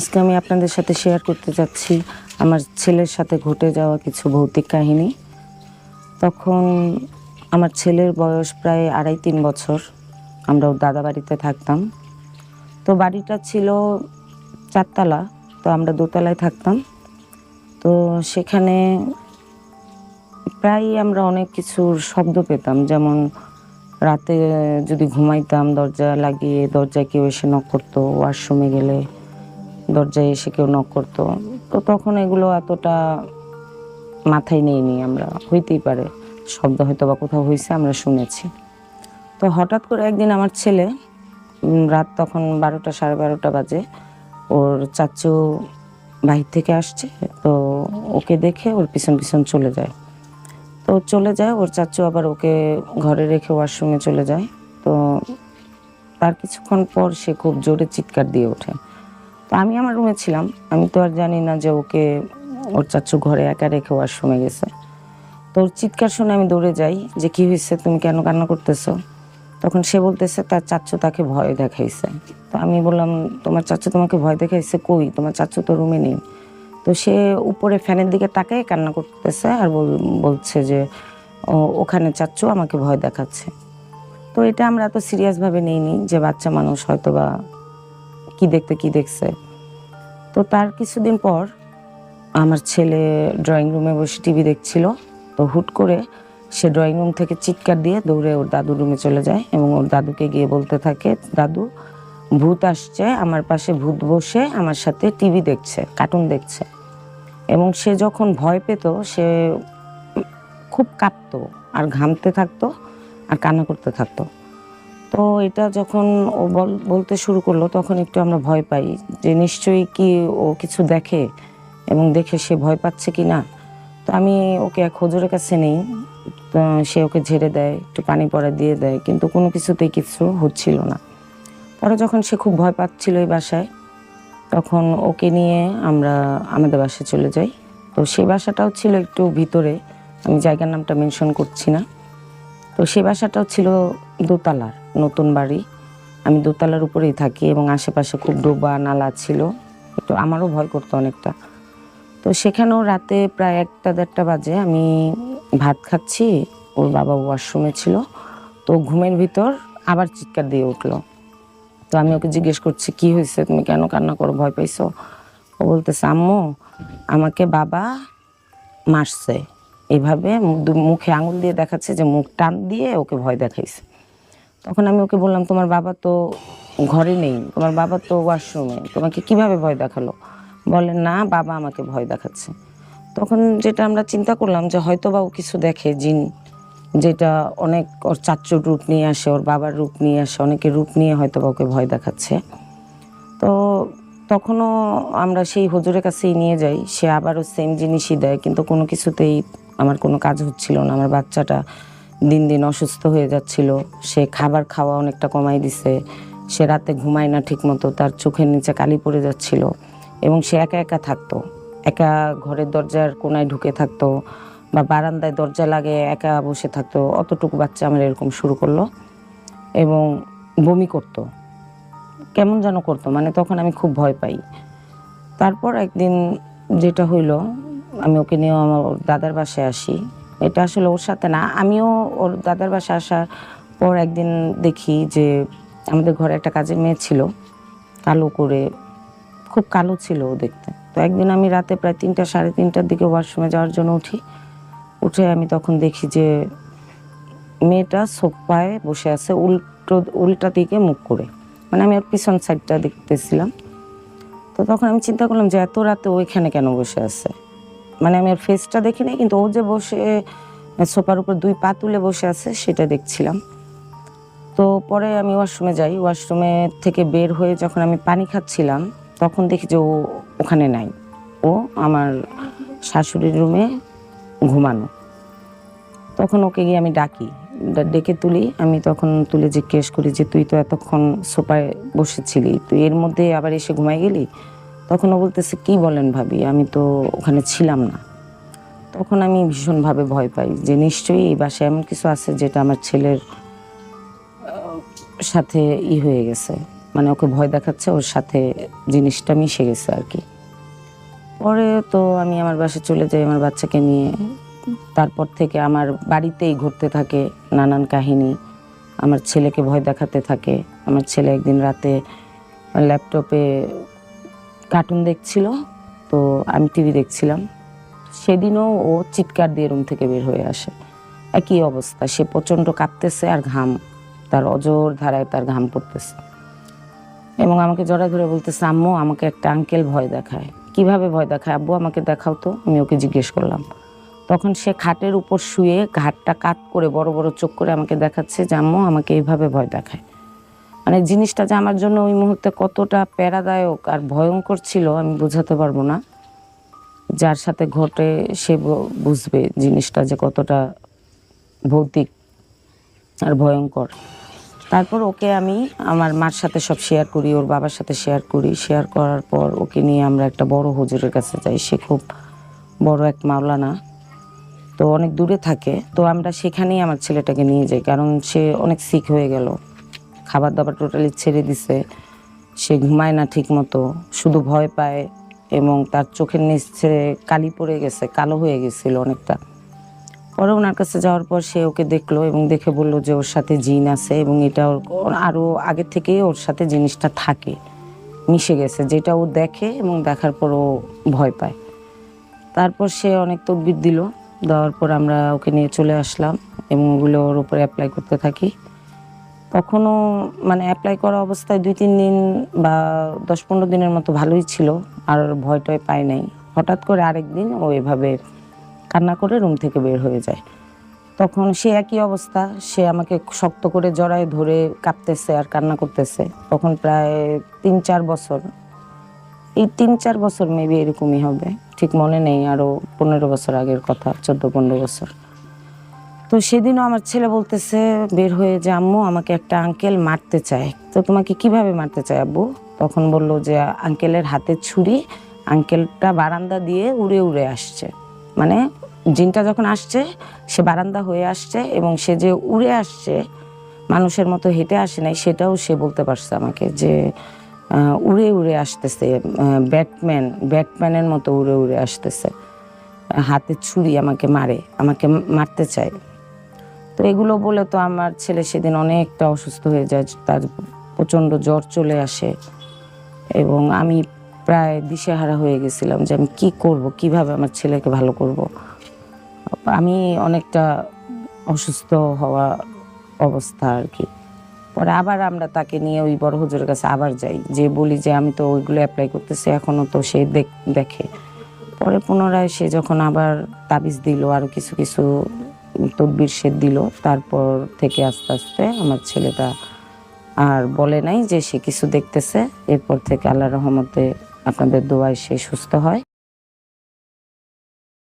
আজকে আমি আপনাদের সাথে শেয়ার করতে যাচ্ছি। আমার ছেলের সাথে ঘটে যাওয়া কিছু ভৌতিক কাহিনী। তখন আমার ছেলের বয়স প্রায় আড়াই তিন বছর। আমরা ওর দাদা বাড়িতে থাকতাম। তো বাড়িটা ছিল চারতলা, তো আমরা দোতলায় থাকতাম। তো সেখানে প্রায়ই আমরা অনেক কিছুর শব্দ পেতাম। যেমন রাতে যদি ঘুমাইতাম, দরজা লাগিয়ে দরজায় কেউ এসে নক করতো ওয়াশরুমে গেলে। দরজায় এসে কেউ নক করতো। তো তখন এগুলো এতটা মাথায় নেইনি আমরা। হইতেই পারে। শব্দ হয়তো বা কোথাও হয়েছে আমরা শুনেছি। তো হঠাৎ করে একদিন আমার ছেলে রাত তখন বারোটা, সাড়ে বারোটা বাজে। ওর চাচু বাহির থেকে আসছে, তো ওকে দেখে ওর পিছন পিছন চলে যায়। তো চলে যায়, ওর চাচু আবার ওকে ঘরে রেখে ওয়াশরুমে চলে যায়। তো তার কিছুক্ষণ পর সে খুব জোরে চিৎকার দিয়ে ওঠে। আমি আমার রুমে ছিলাম। আমি তো আর জানি না যে ওকে ওর চাচু ঘরে একা রেখে ওয়াশরুমে গেছে। তো ওর চিৎকার শুনে আমি দৌড়ে যাই যে, কি হয়েছে? তুমি কেন কান্না করতেছো? তখন সে বলতেছে, তার চাচু তাকে ভয় দেখাইছে। তো আমি বললাম, তোমার চাচু তোমাকে ভয় দেখাইছে কই? তোমার চাচু তো রুমে নেই। তো সে উপরে ফ্যানের দিকে তাকাই কান্না করতেছে আর বল- বলছে যে ওখানে চাচ্চু আমাকে ভয় দেখাচ্ছে। তো এটা আমরা এত সিরিয়াসভাবে নিইনি যে বাচ্চা মানুষ হয়তো বা কি দেখতে কি দেখছে। তো তার কিছুদিন পর আমার ছেলে ড্রয়িং রুমে বসে টিভি দেখছিল। তো হুট করে সে ড্রয়িং রুম থেকে চিৎকার দিয়ে দৌড়ে ওর দাদুর রুমে চলে যায় এবং ওর দাদুকে গিয়ে বলতে থাকে, দাদু, ভূত আসছে, আমার পাশে ভূত বসে আমার সাথে টিভি দেখছে কার্টুন দেখছে। এবং সে যখন ভয় পেত, সে খুব কাঁপতো, আর ঘামতে থাকতো, আর কান্না করতে থাকতো। তো এটা যখন ও বল- বলতে শুরু করল, তখন একটু আমরা ভয় পাই যে নিশ্চয়ই কি ও কিছু দেখে এবং দেখে সে ভয় পাচ্ছে কি না তো আমি ওকে এক হজুরের কাছে নেই সে ওকে ঝেড়ে দেয়, একটু পানি পড়া দিয়ে দেয়, কিন্তু কোনো কিছুতেই কিছু হচ্ছিল না। পরে যখন সে খুব ভয় পাচ্ছিল এই বাসায়, তখন ওকে নিয়ে আমরা আমাদের বাসায় চলে যাই। তো সেই বাসাটাও ছিল একটু ভিতরে, আমি জায়গার নামটা মেনশন করছি না। তো সে বাসাটাও ছিল দোতলার। নতুন বাড়ি। আমি দোতলার উপরেই থাকি এবং আশেপাশে খুব ডোবা নালা ছিল। একটু আমারও ভয় করতো অনেকটা। তো সেখানেও রাতে প্রায় একটা দেড়টা বাজে আমি ভাত খাচ্ছি, ওর বাবা ওয়াশরুমে ছিল। তো ঘুমের ভিতর আবার চিৎকার দিয়ে উঠল। তো আমি ওকে জিজ্ঞেস করছি, কি হয়েছে? তুমি কেন কান্না করো? ভয় পাইছো? ও বলতেছে, আম্মু, আমাকে বাবা মারছে। এভাবে মুখে আঙুল দিয়ে দেখাচ্ছে যে মুখ টান দিয়ে ওকে ভয় দেখাইছে। তখন আমি ওকে বললাম, তোমার বাবা তো ঘরে নেই, তোমার বাবা তো ওয়াশরুমে তোমাকে কীভাবে ভয় দেখাল? বলে, না, বাবা আমাকে ভয় দেখাচ্ছে। তখন যেটা আমরা চিন্তা করলাম যে হয়তো বা ও কিছু দেখে, জিন যেটা অনেক ওর চাচ্চুর রূপ নিয়ে আসে, ওর বাবার রূপ নিয়ে আসে, অনেকের রূপ নিয়ে হয়তো বা ওকে ভয় দেখাচ্ছে। তো তখনও আমরা সেই হুজুরের কাছেই নিয়ে যাই, সে আবারও সেম জিনিসই দেয়, কিন্তু কোনো কিছুতেই আমার কোনো কাজ হচ্ছিল না, আমার বাচ্চাটা দিন দিন অসুস্থ হয়ে যাচ্ছিল। সে খাবার খাওয়া অনেকটা কমাই দিছে। সে রাতে ঘুমায় না ঠিকমতো, তার চোখের নিচে কালি পড়ে যাচ্ছিল এবং সে একা একা থাকতো। একা ঘরের দরজার কোনায় ঢুকে থাকতো বা বারান্দায় দরজা লাগে একা বসে থাকতো। অতটুকু বাচ্চা আমার এরকম শুরু করল এবং বমি করতো। কেমন যেন করতো মানে তখন আমি খুব ভয় পাই। তারপর একদিন যেটা হইল, আমি ওকে নিয়ে আমার দাদার বাসায় আসি। এটা আসলে ওর সাথে না। আমিও ওর দাদার বাসায় আসার পর একদিন দেখি যে আমাদের ঘরে একটা কাজের মেয়ে ছিল, কালো করে, খুব কালো ছিল ও দেখতে। তো একদিন আমি রাতে প্রায় তিনটা, সাড়ে তিনটার দিকে ওয়াশরুমে যাওয়ার জন্য উঠি। উঠে আমি তখন দেখি যে মেয়েটা সোফায় বসে আছে উল্টো, উল্টা দিকে মুখ করে। মানে আমি ওর পিছন সাইডটা দেখতেছিলাম। তো তখন আমি চিন্তা করলাম যে এত রাতে ও এখানে কেন বসে আছে? মানে আমি ওর ফেসটা দেখি নাই কিন্তু ও যে বসে সোফার উপর দুই পা তুলে বসে আছে, সেটা দেখছিলাম। তো পরে আমি ওয়াশরুমে যাই ওয়াশরুমে থেকে বের হয়ে যখন আমি পানি খাচ্ছিলাম, তখন দেখি যে ও ওখানে নাই। ও আমার শাশুড়ির রুমে ঘুমানো। তখন ওকে গিয়ে আমি ডাকি ডেকে তুলি। আমি তখন তুলে জিজ্ঞেস করি যে, তুই তো এতক্ষণ সোফায় বসেছিলি, তুই এর মধ্যে আবার এসে ঘুমাই গেলি? তখন ও বলতেছে, কি বলেন ভাবি? আমি তো ওখানে ছিলাম না। তখন আমি ভীষণভাবে ভয় পাই যে নিশ্চয়ই এই বাসায় এমন কিছু আছে যেটা আমার ছেলের সাথে ই হয়ে গেছে। মানে ওকে ভয় দেখাচ্ছে, ওর সাথে জিনিসটা মিশে গেছে আর কি। পরে তো আমি আমার বাসায় চলে যাই আমার বাচ্চাকে নিয়ে। তারপর থেকে আমার বাড়িতেই ঘুরতে থাকে নানান কাহিনী। আমার ছেলেকে ভয় দেখাতে থাকে। আমার ছেলে একদিন রাতে ল্যাপটপে কার্টুন দেখছিল, তো আমি টিভি দেখছিলাম। সেদিনও ও চিৎকার দিয়ে রুম থেকে বের হয়ে আসে। একই অবস্থা, সে প্রচণ্ড কাঁপতেছে আর ঘাম, তার অজর ধারায় তার ঘাম পড়তেছে। এবং আমাকে জড়া ধরে বলতেছে, আম্মু, আমাকে একটা আঙ্কেল ভয় দেখায়। কীভাবে ভয় দেখায়? আব্বু, আমাকে দেখাও তো। আমি ওকে জিজ্ঞেস করলাম। তখন সে খাটের উপর শুয়ে ঘাটটা কাত করে বড় বড় চোখ করে আমাকে দেখাচ্ছে যে, আম্মু, আমাকে এইভাবে ভয় দেখায়। মানে জিনিসটা যে আমার জন্য ওই মুহূর্তে কতটা প্যারাদায়ক আর ভয়ঙ্কর ছিল, আমি বোঝাতে পারব না। যার সাথে ঘটে সে বুঝবে জিনিসটা যে কতটা ভৌতিক আর ভয়ঙ্কর। তারপর ওকে আমি আমার মার সাথে সব শেয়ার করি, ওর বাবার সাথে শেয়ার করি। শেয়ার করার পর ওকে নিয়ে আমরা একটা বড় হুজুরের কাছে যাই। সে খুব বড় এক মাওলানা, তো অনেক দূরে থাকে। তো আমরা সেখানেই আমার ছেলেটাকে নিয়ে যাই, কারণ সে অনেক সিক হয়ে গেল। খাবার দাবার টোটালি ছেড়ে দিছে। সে ঘুমায় না ঠিক মতো শুধু ভয় পায় এবং তার চোখের নিচে কালি পড়ে গেছে, কালো হয়ে গেছিল অনেকটা। পরে ওনার কাছে যাওয়ার পর সে ওকে দেখল এবং দেখে বলল যে ওর সাথে জিন আছে এবং এটা ওর ওর আরও আগে থেকেই ওর সাথে জিনিসটা থাকে, মিশে গেছে, যেটা ও দেখে এবং দেখার পর ও ভয় পায়। তারপর সে অনেক তদবির দিল, দেওয়ার পর আমরা ওকে নিয়ে চলে আসলাম এবং ওগুলো ওর উপরে অ্যাপ্লাই করতে থাকি। তখনও মানে অ্যাপ্লাই করা অবস্থায় দুই, তিন দিন বা দশ, পনেরো দিনের মতো ভালোই ছিল, আর ভয় টয় পায় নাই। হঠাৎ করে আরেক দিন ও এভাবে কান্না করে রুম থেকে বের হয়ে যায়। তখন সে একই অবস্থা, সে আমাকে শক্ত করে জড়ায় ধরে কাঁপতেছে আর কান্না করতেছে। তখন প্রায় তিন, চার বছর, এই তিন, চার বছর মেবি এরকমই হবে, ঠিক মনে নেই আরও পনেরো বছর আগের কথা, চোদ্দ, পনেরো বছর। তো সেদিনও আমার ছেলে বলতেছে, বের হয়ে যে আম্মু, আমাকে একটা আঙ্কেল মারতে চায়। তো তোমাকে কীভাবে মারতে চায় আব্বু? তখন বলল যে আঙ্কেলের হাতে ছুরি আঙ্কেলটা বারান্দা দিয়ে উড়ে উড়ে আসছে। মানে জিনটা যখন আসছে, সে বারান্দা হয়ে আসছে এবং সে যে উড়ে আসছে, মানুষের মতো হেঁটে আসে নাই, সেটাও সে বলতে পারছে আমাকে যে উড়ে উড়ে আসতেছে ব্যাটম্যান, ব্যাটম্যানের মতো উড়ে উড়ে আসতেছে। হাতে ছুরি আমাকে মারে, আমাকে মারতে চায়। তো এগুলো বলে তো আমার ছেলে সেদিন অনেকটা অসুস্থ হয়ে যায়, তার প্রচণ্ড জ্বর চলে আসে। এবং আমি প্রায় দিশেহারা হয়ে গেছিলাম যে আমি কি করব, কীভাবে আমার ছেলেকে ভালো করব। আমি অনেকটা অসুস্থ হওয়া অবস্থা আর কি। পরে আবার আমরা তাকে নিয়ে ওই বড় হুজুরের কাছে আবার যাই, যে বলি যে আমি তো ওইগুলো অ্যাপ্লাই করতেছি এখনও তো সে দেখ- পরে পুনরায় সে যখন আবার তাবিজ দিল আরও কিছু কিছু তদবির সে দিল। তারপর থেকে আস্তে আস্তে আমার ছেলেটা আর বলে নাই যে সে কিছু দেখতেছে। এরপর থেকে আল্লাহ রহমতে আপনাদের দোয়ায় সে সুস্থ হয়।